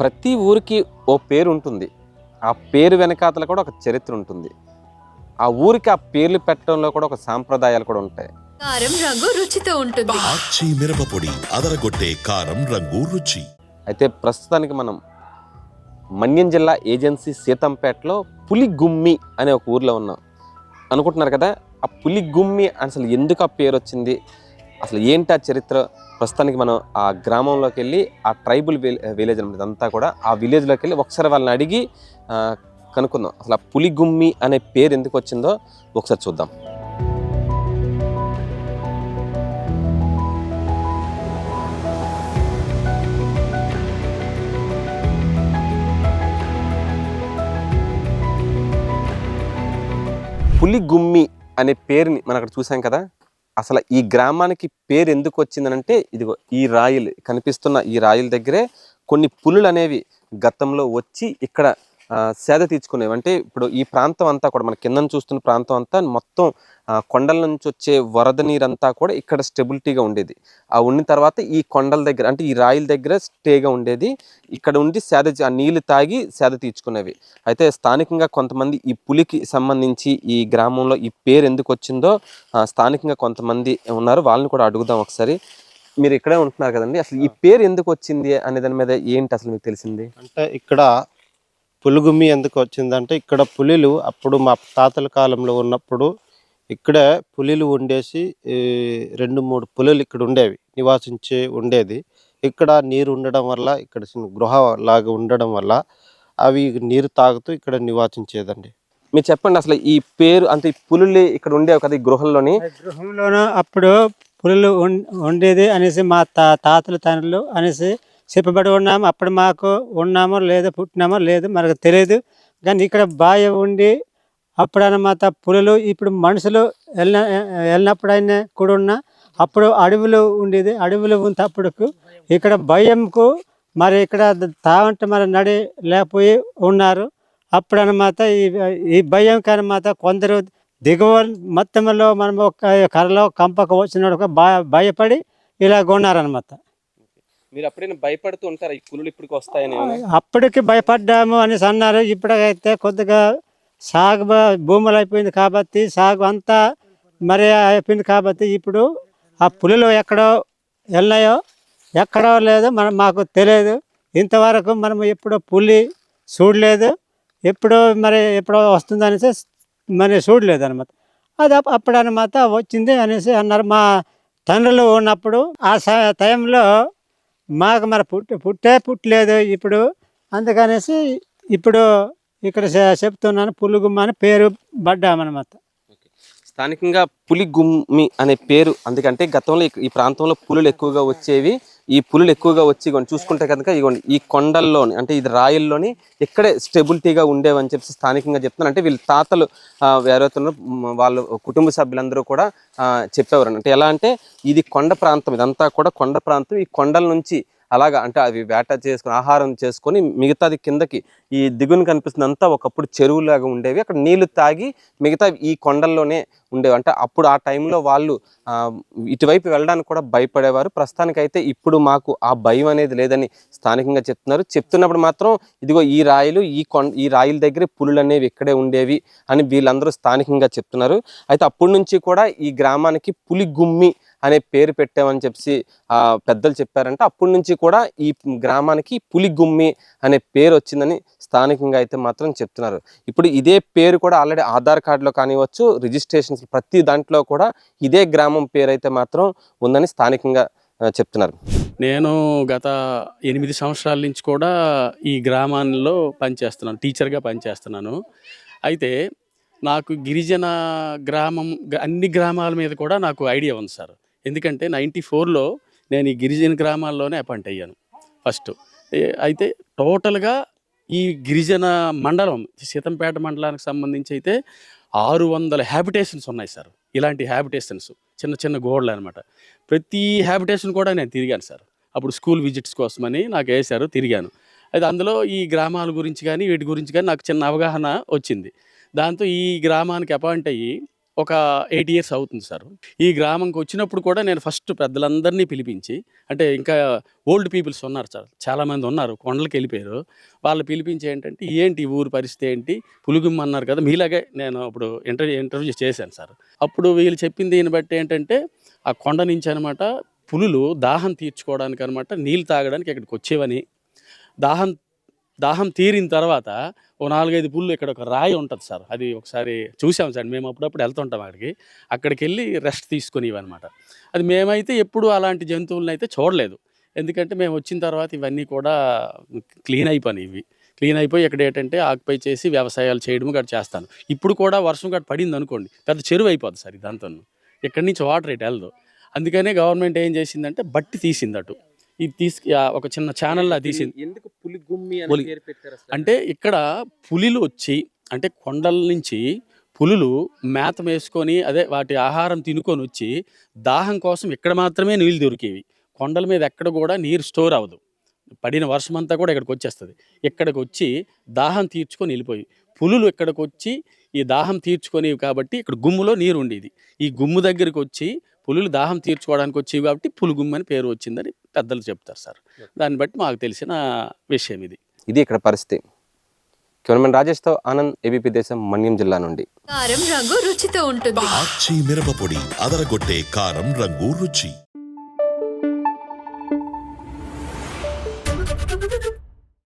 ప్రతి ఊరికి ఓ పేరు ఉంటుంది. ఆ పేరు వెనకాతల కూడా ఒక చరిత్ర ఉంటుంది. ఆ ఊరికి ఆ పేర్లు పెట్టడంలో కూడా ఒక సాంప్రదాయాలు కూడా ఉంటాయి. కారం రంగు రుచితో ఉంటుంది. ఆచి మిరపపొడి అదరగొట్టే కారం రంగు రుచి. అయితే ప్రస్తుతానికి మనం మన్యం జిల్లా ఏజెన్సీ సీతంపేటలో పులిగుమ్మి అనే ఒక ఊర్లో ఉన్నాం. అనుకుంటున్నారు కదా ఆ పులిగుమ్మి అసలు ఎందుకు ఆ పేరు వచ్చింది? అసలు ఏంటి ఆ చరిత్ర? ప్రస్తుతానికి మనం ఆ గ్రామంలోకి వెళ్ళి ఆ ట్రైబల్ విలేజ్ అనమాట అంతా కూడా ఆ విలేజ్లోకి వెళ్ళి ఒకసారి వాళ్ళని అడిగి కనుక్కుందాం. అసలు ఆ పులిగుమ్మి అనే పేరు ఎందుకు వచ్చిందో ఒకసారి చూద్దాం. పులిగుమ్మి అనే పేరుని మనం అక్కడ చూసాం కదా? అసలు ఈ గ్రామానికి పేరు ఎందుకు వచ్చిందనంటే ఇదిగో ఈ రాయిలు కనిపిస్తున్న ఈ రాయిల దగ్గరే కొన్ని పులులు అనేవి గతంలో వచ్చి ఇక్కడ సేద తీర్చుకునేవి. అంటే ఇప్పుడు ఈ ప్రాంతం అంతా కూడా మన కింద చూస్తున్న ప్రాంతం అంతా మొత్తం కొండల నుంచి వచ్చే వరద నీరంతా కూడా ఇక్కడ స్టెబిలిటీగా ఉండేది. ఆ ఉన్న తర్వాత ఈ కొండల దగ్గర అంటే ఈ రాయిల దగ్గర స్టేగా ఉండేది. ఇక్కడ ఉండి సేద ఆ నీళ్ళు తాగి సేద తీర్చుకునేవి. అయితే స్థానికంగా కొంతమంది ఈ పులికి సంబంధించి ఈ గ్రామంలో ఈ పేరు ఎందుకు వచ్చిందో స్థానికంగా కొంతమంది ఉన్నారు. వాళ్ళని కూడా అడుగుదాం ఒకసారి. మీరు ఇక్కడే ఉంటున్నారు కదండి. అసలు ఈ పేరు ఎందుకు వచ్చింది అనే దాని మీద ఏంటి అసలు మీకు తెలిసింది? అంటే ఇక్కడ పులుగుమి ఎందుకు వచ్చిందంటే ఇక్కడ పులిలు అప్పుడు మా తాతల కాలంలో ఉన్నప్పుడు ఇక్కడే పులిలు ఉండేసి రెండు మూడు పులులు ఇక్కడ ఉండేవి నివాసించే ఉండేది. ఇక్కడ నీరు ఉండడం వల్ల ఇక్కడ చిన్న గృహ లాగా ఉండడం వల్ల అవి నీరు తాగుతూ ఇక్కడ నివాసించేదండి. మీరు చెప్పండి అసలు ఈ పేరు అంటే ఈ పులులు ఇక్కడ ఉండేవి కదా ఈ గృహంలోని? గృహంలోనూ అప్పుడు పులులు ఉండేది అనేసి మా తా తాతల తండ్రులు అనేసి చెప్పబడి ఉన్నాము అప్పుడు మాకు ఉన్నామో లేదో పుట్టినామో లేదు మనకు తెలియదు కానీ ఇక్కడ బాయ ఉండి అప్పుడన్నమాత పులులు ఇప్పుడు మనుషులు వెళ్ళిన వెళ్ళినప్పుడైనా కూడా ఉన్న అప్పుడు అడవులు ఉండేది. అడవులు ఉన్నప్పుడు ఇక్కడ భయంకు మరి ఇక్కడ తావంటే మరి నడి లేకపోయి ఉన్నారు. అప్పుడు అన్నమాట ఈ ఈ భయంకి అన్నమాట కొందరు దిగువ మొత్తంలో మనం ఒక కర్రలో కంపకు వచ్చినప్పుడు భయ- భయపడి ఇలాగ ఉన్నారనమాట మీరు అప్పుడైనా భయపడుతూ ఉంటారా? ఈ పులులు ఇప్పటికి వస్తాయని? అప్పటికి భయపడ్డాము అనేసి అన్నారు. ఇప్పటికైతే కొద్దిగా సాగు భూములు అయిపోయింది కాబట్టి సాగు అంతా మరి అయిపోయింది కాబట్టి ఇప్పుడు ఆ పులులు ఎక్కడో వెళ్ళాయో ఎక్కడో లేదో మనం మాకు తెలియదు. ఇంతవరకు మనం ఎప్పుడో పులి చూడలేదు. ఎప్పుడో మరి ఎప్పుడో వస్తుందనేసి మరి చూడలేదు అనమాట అది అప్పుడు అనమాట వచ్చింది అనేసి అన్నారు. మా తండ్రులు ఉన్నప్పుడు ఆ టైంలో మాకు మరి పుట్టి పుట్టే పుట్టలేదు ఇప్పుడు. అందుకనేసి ఇప్పుడు ఇక్కడ చెప్తున్నాను పులిగుమ్మ అని పేరు పడ్డామన్నమాట. స్థానికంగా పులిగుమ్మి అనే పేరు అందుకంటే గతంలో ఈ ప్రాంతంలో పులులు ఎక్కువగా వచ్చేవి. ఈ పులులు ఎక్కువగా వచ్చి ఇగోండి చూసుకుంటే కనుక ఇగోండి ఈ కొండల్లోని అంటే ఇది రాయిల్లోని ఇక్కడే స్టెబిలిటీగా ఉండేవని చెప్పి స్థానికంగా చెప్తున్నాను అంటే వీళ్ళ తాతలు ఆ, వాళ్ళ కుటుంబ సభ్యులందరూ కూడా చెప్పేవారు అంటే ఎలా అంటే ఇది కొండ ప్రాంతం ఇదంతా కూడా కొండ ప్రాంతం. ఈ కొండల నుంచి అలాగా అంటే అవి వేట చేసుకుని ఆహారం చేసుకొని మిగతాది కిందకి ఈ దిగుని కనిపిస్తుందంతా ఒకప్పుడు చెరువులాగా ఉండేవి. అక్కడ నీళ్ళు తాగి మిగతా ఈ కొండల్లోనే ఉండేవి. అంటే అప్పుడు ఆ టైంలో వాళ్ళు ఇటువైపు వెళ్ళడానికి కూడా భయపడేవారు. ప్రస్తుతానికైతే ఇప్పుడు మాకు ఆ భయం అనేది లేదని స్థానికంగా చెప్తున్నారు. చెప్తున్నప్పుడు మాత్రం ఇదిగో ఈ రాయిలు ఈ కొండ ఈ రాయిల దగ్గర పులులు అనేవి ఇక్కడే ఉండేవి అని వీళ్ళందరూ స్థానికంగా చెప్తున్నారు. అయితే అప్పటి నుంచి కూడా ఈ గ్రామానికి పులి గుమ్మి అనే పేరు పెట్టామని చెప్పి పెద్దలు చెప్పారంటే అప్పటి నుంచి కూడా ఈ గ్రామానికి పులిగుమ్మి అనే పేరు వచ్చిందని స్థానికంగా అయితే మాత్రం చెప్తున్నారు. ఇప్పుడు ఇదే పేరు కూడా ఆల్రెడీ ఆధార్ కార్డులో కానివ్వచ్చు రిజిస్ట్రేషన్స్ ప్రతి దాంట్లో కూడా ఇదే గ్రామం పేరు అయితే మాత్రం ఉందని స్థానికంగా చెప్తున్నారు. నేను గత ఎనిమిది సంవత్సరాల నుంచి కూడా ఈ గ్రామాల్లో పనిచేస్తున్నాను టీచర్గా పనిచేస్తున్నాను. అయితే నాకు గిరిజన గ్రామం అన్ని గ్రామాల మీద కూడా నాకు ఐడియా ఉంది సార్. ఎందుకంటే నైంటీ ఫోర్లో నేను ఈ గిరిజన గ్రామాల్లోనే అపాయింట్ అయ్యాను ఫస్ట్. అయితే టోటల్గా ఈ గిరిజన మండలం సీతంపేట మండలానికి సంబంధించి అయితే ఆరు వందల హ్యాబిటేషన్స్ ఉన్నాయి సార్. ఇలాంటి హ్యాబిటేషన్స్ చిన్న చిన్న గోడలు అనమాట ప్రతి హ్యాబిటేషన్ కూడా నేను తిరిగాను సార్. అప్పుడు స్కూల్ విజిట్స్ కోసమని నాకు వేశారు తిరిగాను. అయితే అందులో ఈ గ్రామాల గురించి కానీ వీటి గురించి కానీ నాకు చిన్న అవగాహన వచ్చింది. దాంతో ఈ గ్రామానికి అపాయింట్ అయ్యి ఒక ఎయిట్ ఇయర్స్ అవుతుంది సార్. ఈ గ్రామంకి వచ్చినప్పుడు కూడా నేను ఫస్ట్ పెద్దలందరినీ పిలిపించి అంటే ఇంకా ఓల్డ్ పీపుల్స్ ఉన్నారు సార్ చాలామంది ఉన్నారు కొండలకి వెళ్ళిపోయారు. వాళ్ళు పిలిపించి ఏంటంటే ఏంటి ఊరు పరిస్థితి ఏంటి? పులుగుమ్మ అన్నారు కదా మీలాగే నేను అప్పుడు ఇంటర్వ్యూ ఇంటర్వ్యూ చేశాను సార్. అప్పుడు వీళ్ళు చెప్పింది దీన్ని బట్టి ఏంటంటే ఆ కొండ నుంచి అనమాట పులులు దాహం తీర్చుకోవడానికి అనమాట నీళ్ళు తాగడానికి ఇక్కడికి వచ్చేవని దాహం దాహం తీరిన తర్వాత ఓ నాలుగైదు పుల్లు ఇక్కడ ఒక రాయి ఉంటుంది సార్. అది ఒకసారి చూసాం సార్. మేము అప్పుడప్పుడు వెళ్తుంటాం అక్కడికి. అక్కడికి వెళ్ళి రెస్ట్ తీసుకునేవన్నమాట. అది మేమైతే ఎప్పుడు అలాంటి జంతువులను అయితే చూడలేదు. ఎందుకంటే మేము వచ్చిన తర్వాత ఇవన్నీ కూడా క్లీన్ అయిపోయినాయి ఇవి క్లీన్ అయిపోయి ఇక్కడ ఏంటంటే ఆక్యుపై చేసి వ్యవసాయాలు చేయడం గట్రా చేస్తాను. ఇప్పుడు కూడా వర్షం గట్రా పడింది అనుకోండి పెద్ద చెరువు అయిపోద్ది సార్ ఇదంతా ఇక్కడి నుంచి వాటర్ ఇటు వెళ్ళదు. అందుకనే గవర్నమెంట్ ఏం చేసిందంటే బట్టి తీసింది అటు ఇది తీసుకు ఒక చిన్న ఛానల్లా తీసింది. ఎందుకు పులి గుమ్మి పులి-? అంటే ఇక్కడ పులిలు వచ్చి అంటే కొండల నుంచి పులులు మేత వేసుకొని అదే వాటి ఆహారం తినుకొని వచ్చి దాహం కోసం ఇక్కడ మాత్రమే నీళ్ళు దొరికేవి. కొండల మీద ఎక్కడ కూడా నీరు స్టోర్ అవ్వదు. పడిన వర్షం అంతా కూడా ఇక్కడికి వచ్చేస్తుంది. ఇక్కడికి వచ్చి దాహం తీర్చుకొని వెళ్ళిపోయి పులులు ఇక్కడికి వచ్చి ఈ దాహం తీర్చుకొనేవి కాబట్టి ఇక్కడ గుమ్ములో నీరు ఉండేది. ఈ గుమ్ము దగ్గరికి వచ్చి పులులు దాహం తీర్చుకోవడానికి వచ్చేవి కాబట్టి పులుగుమ్ము అని పేరు వచ్చిందని పెద్దలు చెప్తారు సార్. దాన్ని బట్టి మాకు తెలిసిన విషయం ఇది. ఇది ఇక్కడ పరిస్థితి. కెమెరామెన్ రాజేష్తో ఆనంద్ ఏబీపీ దేశం మన్యం జిల్లా నుండి. కారం రంగు రుచితో ఉంటుంది. మిరప పొడి అదరగొట్టే కారం రంగు రుచి.